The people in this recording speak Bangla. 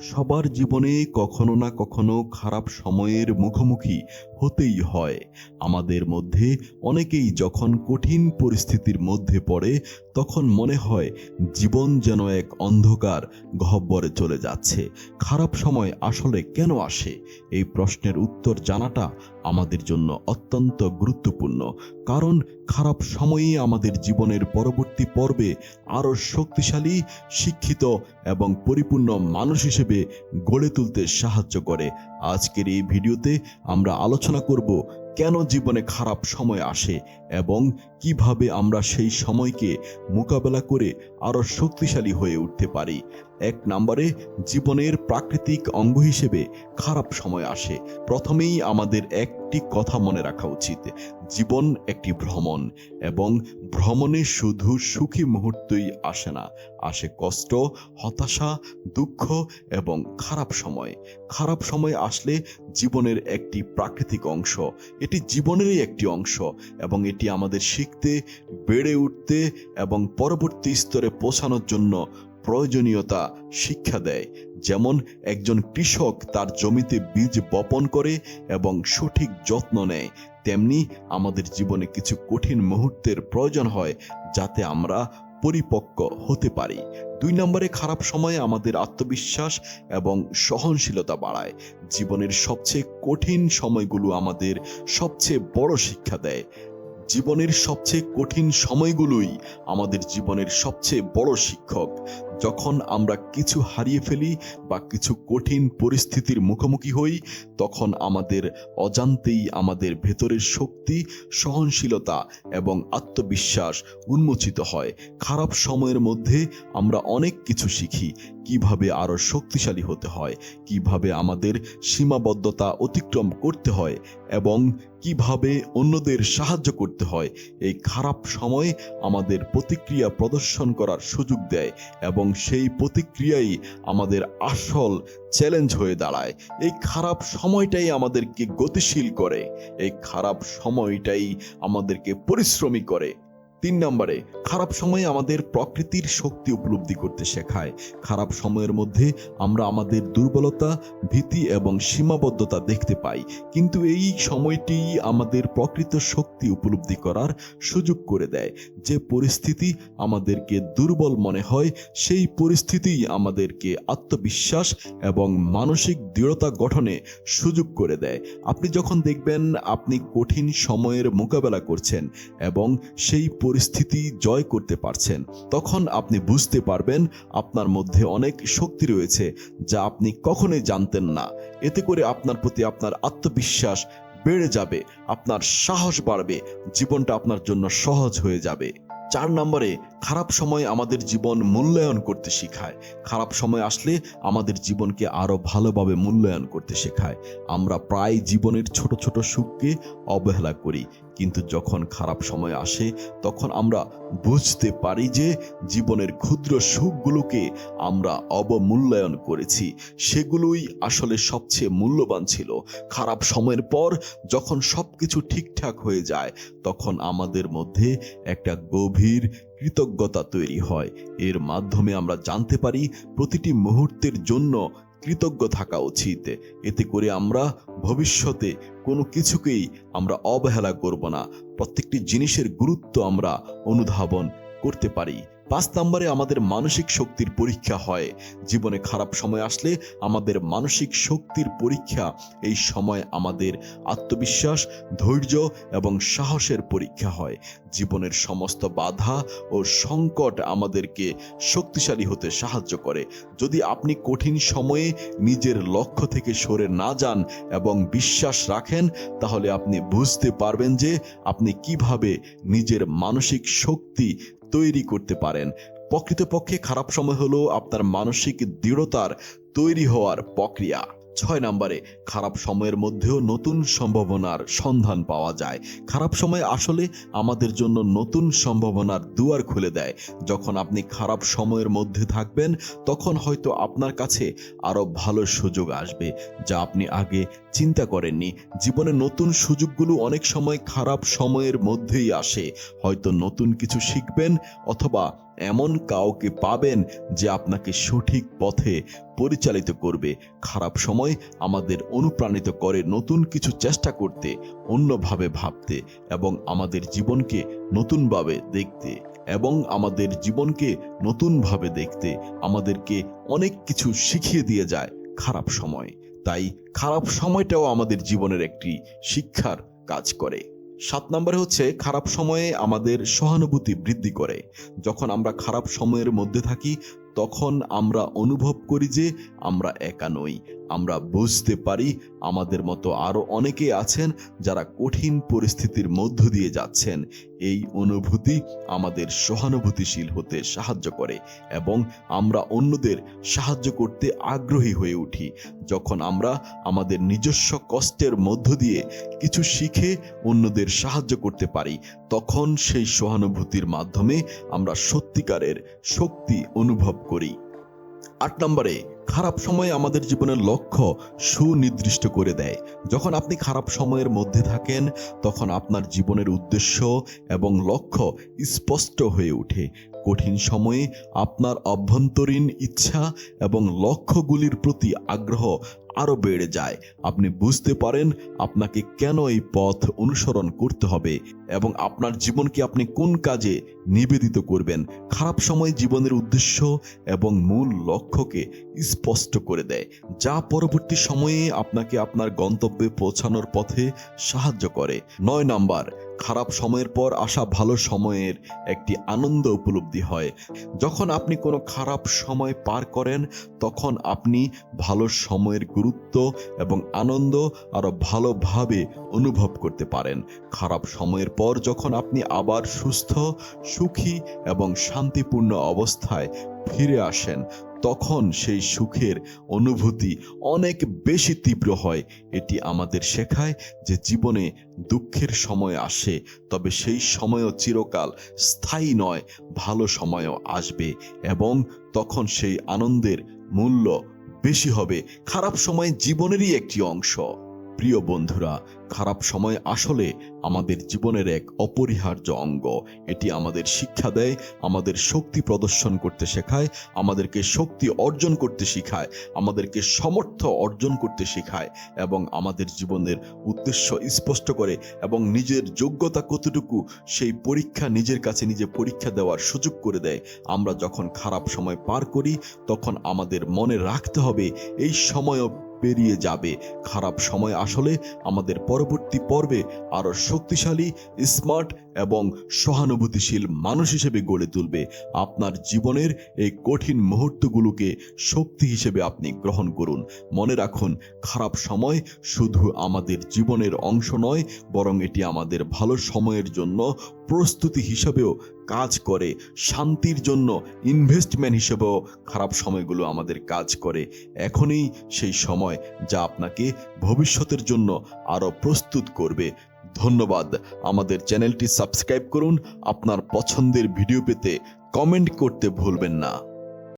সবার জীবনে কখনো না কখনো খারাপ সময়ের মুখোমুখি হতেই হয়। আমাদের মধ্যে অনেকেই যখন কঠিন পরিস্থিতির মধ্যে পড়ে, তখন মনে হয় জীবন যেন এক অন্ধকার গহ্বরে চলে যাচ্ছে। খারাপ সময় আসলে কেন আসে? এই প্রশ্নের উত্তর জানাটা আমাদের জন্য অত্যন্ত গুরুত্বপূর্ণ। কারণ খারাপ সময়ই আমাদের জীবনের পরবর্তী পর্বে আরও শক্তিশালী, শিক্ষিত এবং পরিপূর্ণ মানুষ হিসেবে গড়ে তুলতে সাহায্য করে? আজকের এই ভিডিওতে আমরা আলোচনা করব কেন জীবনে খারাপ সময় আসে এবং কীভাবে আমরা সেই সময়কে মোকাবেলা করে আরও শক্তিশালী হয়ে উঠতে পারি? এক নম্বরে, জীবনের প্রাকৃতিক অঙ্গ হিসেবে খারাপ সময় আসে। প্রথমেই আমাদের একটি কথা মনে রাখা উচিত, জীবন একটি ভ্রমণ এবং ভ্রমণে শুধু সুখী মুহূর্তই আসে না, আসে কষ্ট, হতাশা, দুঃখ এবং খারাপ সময়। খারাপ সময় আসলে জীবনের একটি প্রাকৃতিক অংশ এটি জীবনেরই একটি অংশ এবং এটি আমাদের শিখতে, বেড়ে উঠতে এবং পরবর্তী স্তরে পৌঁছানোর জন্য প্রয়োজনীয়তা শিক্ষা দেয়। যেমন, একজন কৃষক তার জমিতে বীজ বপন করে এবং সঠিক যত্ন নেয়। তেমনি আমাদের জীবনে কিছু কঠিন মুহূর্তের প্রয়োজন হয় যাতে আমরা পরিপক্ক হতে পারি। দুই নম্বরে খারাপ সময়ে আমাদের আত্মবিশ্বাস এবং সহনশীলতা বাড়ায়। জীবনের সবচেয়ে কঠিন সময়গুলো আমাদের সবচেয়ে বড় শিক্ষা দেয়। জীবনের সবচেয়ে কঠিন সময়গুলোই আমাদের জীবনের সবচেয়ে বড় শিক্ষক। যখন আমরা কিছু হারিয়ে ফেলি বা কিছু কঠিন পরিস্থিতির মুখোমুখি হই, তখন আমাদের অজান্তেই আমাদের ভেতরের শক্তি, সহনশীলতা এবং আত্মবিশ্বাস উন্মোচিত হয়। খারাপ সময়ের মধ্যে আমরা অনেক কিছু শিখি, কীভাবে আরও শক্তিশালী হতে হয়, কীভাবে আমাদের সীমাবদ্ধতা অতিক্রম করতে হয় এবং কীভাবে অন্যদের সাহায্য করতে হয়। এই খারাপ সময় আমাদের প্রতিক্রিয়া প্রদর্শন করার সুযোগ দেয় এবং সেই প্রতিক্রিয়াই আমাদের আসল চ্যালেঞ্জ হয়ে দাঁড়ায়। এই খারাপ সময়টাই আমাদেরকে গতিশীল করে। এই খারাপ সময়টাই আমাদেরকে পরিশ্রমী করে। তিন নম্বরে, খারাপ সময়ে আমাদের প্রকৃতির শক্তি উপলব্ধি করতে শেখায়। খারাপ সময়ের মধ্যে আমরা আমাদের দুর্বলতা, ভীতি এবং সীমাবদ্ধতা দেখতে পাই। কিন্তু এই সময়টি আমাদের প্রকৃত শক্তি উপলব্ধি করার সুযোগ করে দেয়। যে পরিস্থিতি আমাদেরকে দুর্বল মনে হয়, সেই পরিস্থিতিই আমাদেরকে আত্মবিশ্বাস এবং মানসিক দৃঢ়তা গঠনে সুযোগ করে দেয়। আপনি যখন দেখবেন আপনি কঠিন সময়ের মোকাবেলা করছেন এবং সেই পরিস্থিতি জয় করতে পারছেন, তখন আপনি বুঝতে পারবেন আপনার মধ্যে অনেক শক্তি রয়েছে যা আপনি কখনোই জানতেন না। এতে করে আপনার প্রতি আপনার আত্মবিশ্বাস বেড়ে যাবে, আপনার সাহস বাড়বে, জীবনটা আপনার জন্য সহজ হয়ে যাবে। চার নম্বরে খারাপ সময় আমাদের জীবন মূল্যায়ন করতে শেখায়। খারাপ সময় আসলে আমাদের জীবনকে আরও ভালোভাবে মূল্যায়ন করতে শেখায়। আমরা প্রায় জীবনের ছোট ছোট সুখকে অবহেলা করি। কিন্তু যখন খারাপ সময় আসে, তখন আমরা বুঝতে পারি যে জীবনের ক্ষুদ্র সুখগুলোকে আমরা অবমূল্যায়ন করেছি। সেগুলোই আসলে সবচেয়ে মূল্যবান ছিল। খারাপ সময়ের পর যখন সব কিছু ঠিকঠাক হয়ে যায়, তখন আমাদের মধ্যে একটা গভীর কৃতজ্ঞতা তৈরি হয়। এর মাধ্যমে আমরা জানতে পারি প্রতিটি মুহূর্তের জন্য কৃতজ্ঞ থাকা উচিত। এতে করে আমরা ভবিষ্যতে কোনো কিছুকেই আমরা অবহেলা করব না। প্রত্যেকটি জিনিসের গুরুত্ব আমরা অনুধাবন করতে পারি। পাঁচ নম্বরে আমাদের মানসিক শক্তির পরীক্ষা হয়। জীবনে খারাপ সময় আসলে আমাদের মানসিক শক্তির পরীক্ষা, এই সময় আমাদের আত্মবিশ্বাস, ধৈর্য এবং সাহসের পরীক্ষা হয়। জীবনের সমস্ত বাধা ও সংকট আমাদেরকে শক্তিশালী হতে সাহায্য করে। যদি আপনি কঠিন সময়ে নিজের লক্ষ্য থেকে সরে না যান এবং বিশ্বাস রাখেন, তাহলে আপনি বুঝতে পারবেন যে আপনি কীভাবে নিজের মানসিক শক্তি তৈরি করতে পারেন। প্রকৃতপক্ষে খারাপ সময় হলো আপনার মানসিক দৃঢ়তার তৈরি হওয়ার প্রক্রিয়া। ছয় নম্বরে, খারাপ সময়ের মধ্যেও নতুন সম্ভাবনার সন্ধান পাওয়া যায়। খারাপ সময় আসলে আমাদের জন্য নতুন সম্ভাবনার দুয়ার খুলে দেয়। যখন আপনি খারাপ সময়ের মধ্যে থাকবেন, তখন হয়তো আপনার কাছে আরও ভালো সুযোগ আসবে, যা আপনি আগে চিন্তা করেননি। জীবনে নতুন সুযোগগুলো অনেক সময় খারাপ সময়ের মধ্যেই আসে। হয়তো নতুন কিছু শিখবেন অথবা এমন কাউকে পাবেন যে আপনাকে সঠিক পথে পরিচালিত করবে। খারাপ সময় আমাদের অনুপ্রাণিত করে নতুন কিছু চেষ্টা করতে, অন্যভাবে ভাবতে এবং আমাদের জীবনকে নতুনভাবে দেখতে এবং আমাদের জীবনকে নতুনভাবে দেখতে আমাদেরকে অনেক কিছু শিখিয়ে দিয়ে যায় খারাপ সময়। তাই খারাপ সময়টাও আমাদের জীবনের একটি শিক্ষার কাজ করে। সাত নম্বরে হচ্ছে, খারাপ সময়ে আমাদের সহানুভূতি বৃদ্ধি করে। যখন আমরা খারাপ সময়ের মধ্যে থাকি, তখন আমরা অনুভব করি যে আমরা একা নই। আমরা বুঝতে পারি আমাদের মতো আরও অনেকে আছেন যারা কঠিন পরিস্থিতির মধ্য দিয়ে যাচ্ছেন। এই অনুভূতি আমাদের সহানুভূতিশীল হতে সাহায্য করে এবং আমরা অন্যদের সাহায্য করতে আগ্রহী হয়ে উঠি। যখন আমরা আমাদের নিজস্ব কষ্টের মধ্য দিয়ে কিছু শিখে অন্যদের সাহায্য করতে পারি, তখন সেই সহানুভূতির মাধ্যমে আমরা সত্যিকারের শক্তি অনুভব করি। আট নম্বরে খারাপ সময় আমাদের জীবনের লক্ষ্য সুনির্দিষ্ট করে দেয়। যখন আপনি খারাপ সময়ের মধ্যে থাকেন, তখন আপনার জীবনের উদ্দেশ্য এবং লক্ষ্য স্পষ্ট হয়ে ওঠে। কঠিন সময়ে আপনার অভ্যন্তরীণ ইচ্ছা এবং লক্ষ্যগুলির প্রতি আগ্রহ আরও বেড়ে যায়। আপনি বুঝতে পারেন আপনাকে কেন এই পথ অনুসরণ করতে হবে এবং আপনার জীবনকে আপনি কোন কাজে নিবেদিত করবেন। খারাপ সময় জীবনের উদ্দেশ্য এবং মূল লক্ষ্যকে স্পষ্ট করে দেয়, যা পরবর্তী সময়ে আপনাকে আপনার গন্তব্যে পৌঁছানোর পথে সাহায্য করে। নয় নাম্বার খারাপ সময়ের পর আসা ভালো সময়ের একটি আনন্দ উপলব্ধি হয়। যখন আপনি কোনো খারাপ সময় পার করেন, তখন আপনি ভালো সময়ের গুরুত্ব এবং আনন্দ আরও ভালোভাবে অনুভব করতে পারেন। খারাপ সময়ের পর যখন আপনি আবার সুস্থ, সুখী এবং শান্তিপূর্ণ অবস্থায় ফিরে আসেন তখন সেই সুখের অনুভূতি অনেক বেশি তীব্র হয়। এটি আমাদের শেখায় যে জীবনে দুঃখের সময় আসে, তবে সেই সময়ও চিরকাল স্থায়ী নয়, ভালো সময়ও আসবে এবং তখন সেই আনন্দের মূল্য বেশি হবে। খারাপ সময় জীবনেরই একটি অংশ। প্রিয় বন্ধুরা, খারাপ সময় আসলে আমাদের জীবনের এক অপরিহার্য অঙ্গ। এটি আমাদের শিক্ষা দেয়, আমাদের শক্তি প্রদর্শন করতে শেখায়, আমাদেরকে শক্তি অর্জন করতে শেখায়, আমাদেরকে সমর্থ অর্জন করতে শেখায় এবং আমাদের জীবনের উদ্দেশ্য স্পষ্ট করে এবং নিজের যোগ্যতা কতটুকু সেই পরীক্ষা নিজের কাছে নিজে পরীক্ষা দেওয়ার সুযোগ করে দেয়। আমরা যখন খারাপ সময় পার করি, তখন আমাদের মনে রাখতে হবে, এই সময়ও পেরিয়ে যাবে। খারাপ সময় আসলে আমাদের পরবর্তী পর্বে আরও শক্তিশালী, স্মার্ট এবং সহানুভূতিশীল মানুষ হিসেবে গড়ে তুলবে। আপনার জীবনের এই কঠিন মুহূর্তগুলোকে শক্তি হিসেবে আপনি গ্রহণ করুন। মনে রাখুন, খারাপ সময় শুধু আমাদের জীবনের অংশ নয়, বরং এটি আমাদের ভালো সময়ের জন্য প্রস্তুতি হিসেবেও কাজ করে, শান্তির জন্য ইনভেস্টমেন্ট হিসেবেও খারাপ সময়গুলো আমাদের কাজ করে। এখনই সেই সময় যা আপনাকে ভবিষ্যতের জন্য আরও প্রস্তুত করবে। ধন্যবাদ। আমাদের চ্যানেলটি সাবস্ক্রাইব করুন। আপনার পছন্দের ভিডিও পেতে কমেন্ট করতে ভুলবেন না।